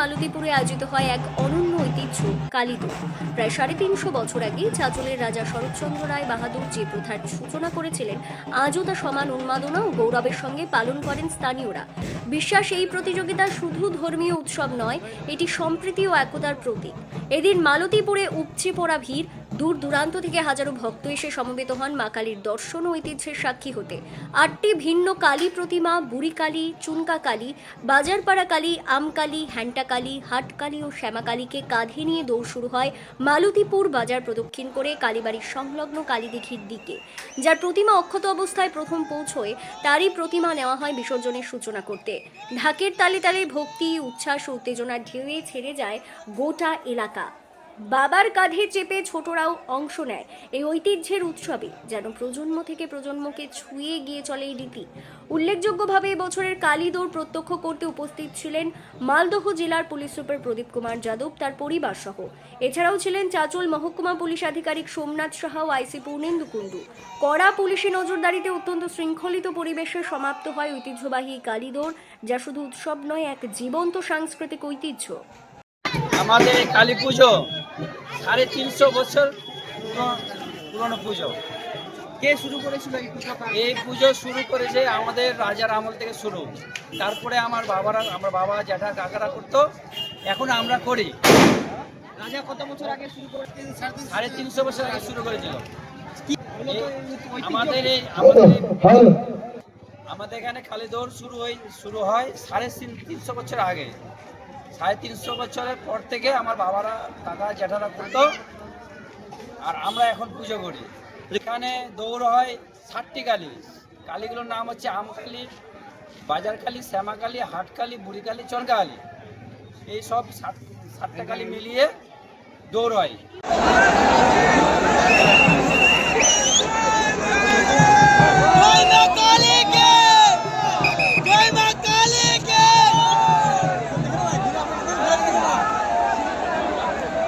মালতীপুরে আয়োজিত হয় এক অনন্য ঐতিহ্য, কালীদোল। প্রায় সাড়ে তিনশো বছর আগে চাঁচলের রাজা শরৎচন্দ্র রায় বাহাদুর যে প্রথার সূচনা করেছিলেন, আজও তা সমান উন্মাদনা ও গৌরবের সঙ্গে পালন করেন স্থানীয়রা। বিশ্বাস এই প্রতিযোগিতা শুধু ধর্মীয় উৎসব নয়, এটি সম্প্রীতি ও একতার প্রতীক। এদিন মালতীপুরে উপচে পড়া ভিড় দূর দূরান্ত থেকে হাজারো ভক্ত এসে সমবেত হন মা কালীর দর্শন ও ঐতিহ্যের সাক্ষী হতে। আটটি ভিন্ন কালী প্রতিমা, বুড়ি কালী, চুনকা কালী, বাজারপাড়া কালী আমকালী হ্যান্টা কালী, হাট কালী ও শ্যামা কালীকে কাঁধে নিয়ে দৌড় শুরু হয় মালতীপুর বাজার প্রদক্ষিণ করে কালীবাড়ির সংলগ্ন কালীদিঘির দিকে। যার প্রতিমা অক্ষত অবস্থায় প্রথম পৌঁছয়, তারই প্রতিমা নেওয়া হয় বিসর্জনের সূচনা করতে। ঢাকের তালে তালে ভক্তি, উচ্ছ্বাস ও উত্তেজনার ঢেউয়ে ছেড়ে যায় গোটা এলাকা। বাবার কাঁধে চেপে ছোটরাও অংশ নেয় এই ঐতিহ্যের উৎসবে, যেন প্রজন্ম থেকে প্রজন্মকে ছুঁয়ে গিয়ে চলে এই রীতি। উল্লেখযোগ্যভাবে এবছরের কালী দৌড় প্রত্যক্ষ করতে উপস্থিত ছিলেন মালদহ জেলার পুলিশ সুপার প্রদীপ কুমার যাদব, তার পরিবার সহ। এছাড়াও ছিলেন চাচল মহকুমা পুলিশ আধিকারিক সোমনাথ সাহা ও আইসি পূর্ণেন্দু কুণ্ডু। কড়া পুলিশি নজরদারিতে অত্যন্ত শৃঙ্খলিত পরিবেশে সমাপ্ত হয় ঐতিহ্যবাহী এই কালী দৌড়, যা শুধু উৎসব নয়, এক জীবন্ত সাংস্কৃতিক ঐতিহ্য। আমাদের কালী পুজো সাড়ে তিনশো বছর পুরনো- পুরনো পুজো। কে শুরু করেছিল এই পুজোটা এই পুজো শুরু করেছে আমাদের রাজার আমল থেকে শুরু। তারপরে আমার বাবারা আমার বাবা জ্যাঠা কাকারা করতো। এখন আমরা করি। রাজা কত বছর আগে শুরু করেছিলেন সাড়ে তিনশো বছর আগে শুরু করেছিল। আমাদের এই আমাদের আমাদের এখানে খালি দৌড় শুরু হয় শুরু হয় সাড়ে তিন- তিনশো বছর আগে। সাড়ে তিনশো বছরের পর থেকে আমার বাবারা, দাদা, জ্যাঠারা করতো আর আমরা এখন পুজো করি। এখানে দৌড় হয় ষাটটি কালী। কালীগুলোর নাম হচ্ছে আমকালী, বাজারকালী, শ্যামাকালী, হাটকালী, বুড়িকালী, চরকালী। এই সব ষাট ষাটটা কালী মিলিয়ে দৌড় হয়।